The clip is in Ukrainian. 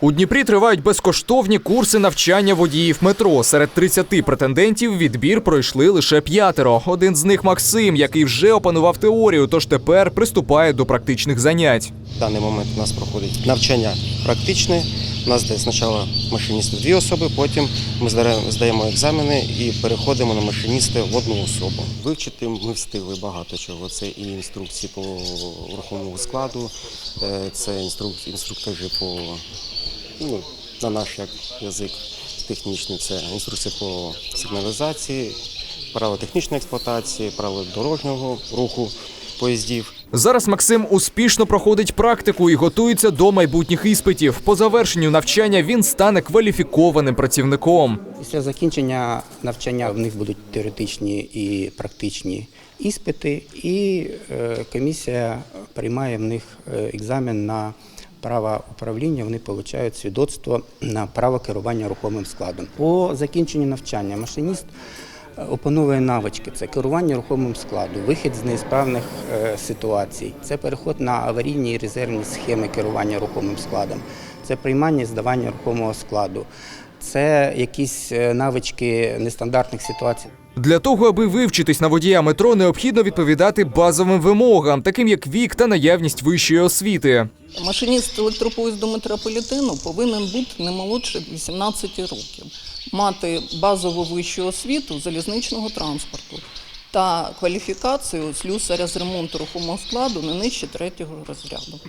У Дніпрі тривають безкоштовні курси навчання водіїв метро. Серед 30 претендентів відбір пройшли лише п'ятеро. Один з них Максим, який вже опанував теорію, тож тепер приступає до практичних занять. В даний момент у нас проходить навчання практичне. У нас де спочатку машиністи дві особи, потім ми здаємо екзамени і переходимо на машиніста в одну особу. Вивчити ми встигли багато чого. Це і інструкції по рухомому складу, е, це інструк- інструктажі по ну, на наш як язик технічний, це інструкція по сигналізації, правила технічної експлуатації, правила дорожнього руху поїздів. Зараз Максим успішно проходить практику і готується до майбутніх іспитів. По завершенню навчання він стане кваліфікованим працівником. Після закінчення навчання в них будуть теоретичні і практичні іспити, і е, комісія приймає в них е, екзамен на право управління. Вони отримують свідоцтво на право керування рухомим складом. По закінченню навчання машиніст опановує навички: це керування рухомим складом, вихід з неісправних е, ситуацій, це переход на аварійні і резервні схеми керування рухомим складом, це приймання і здавання рухомого складу. Це якісь е, навички нестандартних ситуацій. Для того, аби вивчитись на водія метро, необхідно відповідати базовим вимогам, таким як вік та наявність вищої освіти. Машиніст електропоїзду метрополітену повинен бути не молодше 18 років, мати базову вищу освіту залізничного транспорту та кваліфікацію слюсаря з ремонту рухомого складу не нижче третього розряду.